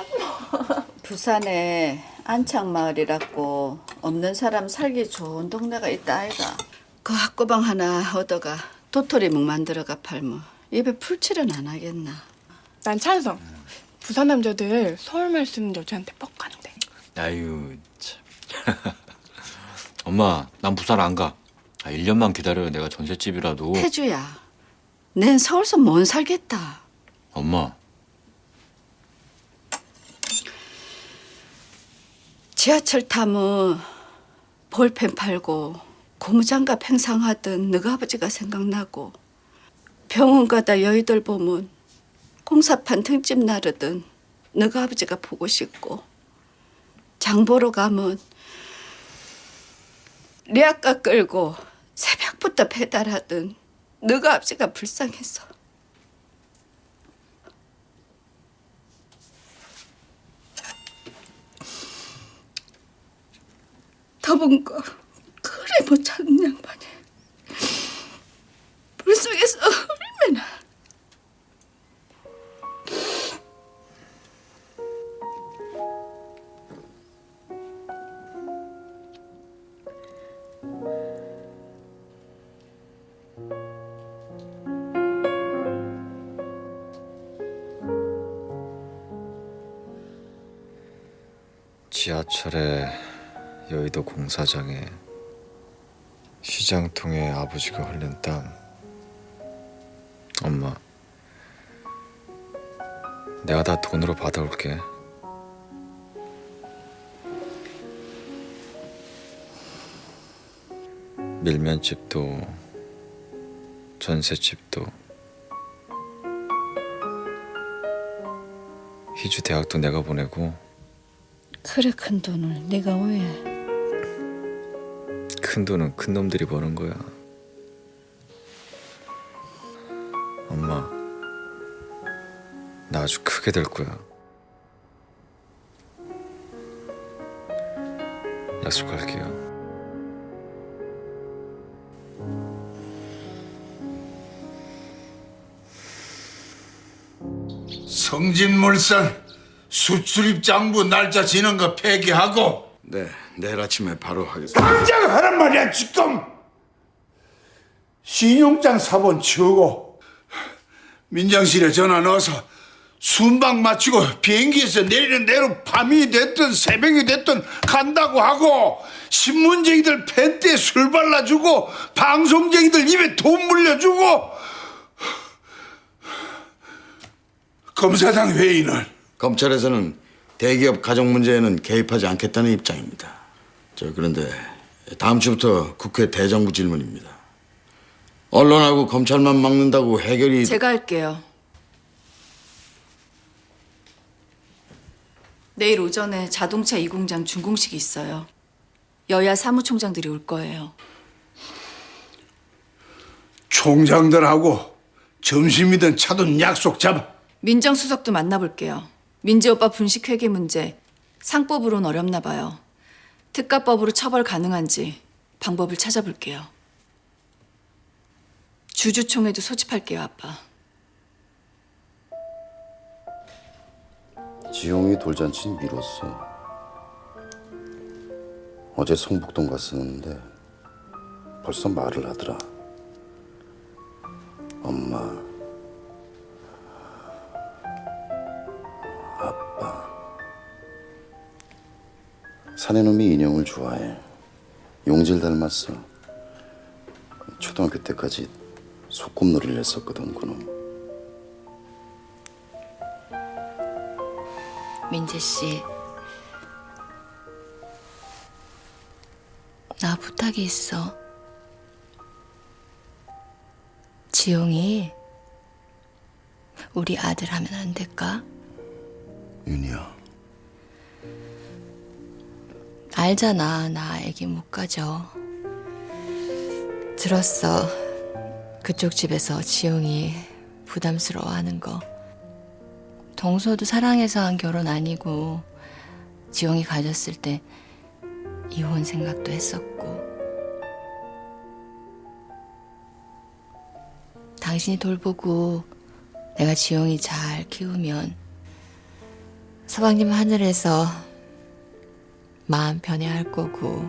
부산에 안창마을이라고 없는 사람 살기 좋은 동네가 있다 아이가. 그 학고방 하나 얻어가 도토리묵 만들어가 팔면 입에 풀칠은 안 하겠나. 난 찬성. 부산 남자들 서울 말 쓰는 여자한테 뻑하는데. 아유 참. 엄마 난 부산 안 가. 아, 1년만 기다려요. 내가 전셋집이라도. 태주야, 낸 서울서 못 살겠다. 엄마 지하철 타면 볼펜 팔고 고무장갑 행상하던 너가 아버지가 생각나고 병원 가다 여의들 보면 공사판 등집 나르던 너가 아버지가 보고 싶고 장 보러 가면 리아카 끌고 새벽부터 배달하던 너가 아버지가 불쌍해서 더본 거 그래 못 찾는 양반이. 물속에서 얼마나 지하철에 여의도 공사장에 시장통에 아버지가 흘린 땀. 엄마 내가 다 돈으로 받아올게. 밀면집도 전셋집도 희주 대학도 내가 보내고. 그래 큰 돈을. 네가 왜 큰 돈은 큰 놈들이 버는 거야. 엄마, 나 아주 크게 될 거야. 약속할게요. 성진물산 수출입 장부 날짜 지는 거 폐기하고 네, 내일 아침에 바로 하겠습니다. 당장 하란 말이야 지금 신용장 사본 치우고 민정실에 전화 넣어서 순방 마치고 비행기에서 내리는 대로 밤이 됐든 새벽이 됐든 간다고 하고 신문쟁이들 팬때 술 발라주고 방송쟁이들 입에 돈 물려주고 검사장 회의는 검찰에서는 대기업 가족 문제에는 개입하지 않겠다는 입장입니다. 저 그런데 다음 주부터 국회 대정부 질문입니다. 언론하고 검찰만 막는다고 해결이 제가 할게요 내일 오전에 자동차 이 공장 준공식이 있어요 여야 사무총장들이 올 거예요 총장들하고 점심이든 차든 약속 잡아. 민정수석도 만나볼게요. 민재 오빠 분식 회계 문제 상법으로는 어렵나 봐요. 특가법으로 처벌 가능한지 방법을 찾아볼게요. 주주총회도 소집할게요, 아빠. 지용이 돌잔치는 미뤘어. 어제 성북동 갔었는데 벌써 말을 하더라. 엄마, 아빠. 사내놈이 인형을 좋아해. 용질 닮았어. 초등학교 때까지 소꿉놀이를 했었거든, 그놈. 민재 씨, 나 부탁이 있어. 지용이 우리 아들 하면 안 될까? 윤희야. 알잖아, 나 애기 못 가져. 들었어. 그쪽 집에서 지용이 부담스러워하는 거. 동서도 사랑해서 한 결혼 아니고 지용이 가졌을 때 이혼 생각도 했었고. 당신이 돌보고 내가 지용이 잘 키우면 서방님 하늘에서 마음 편해할 거고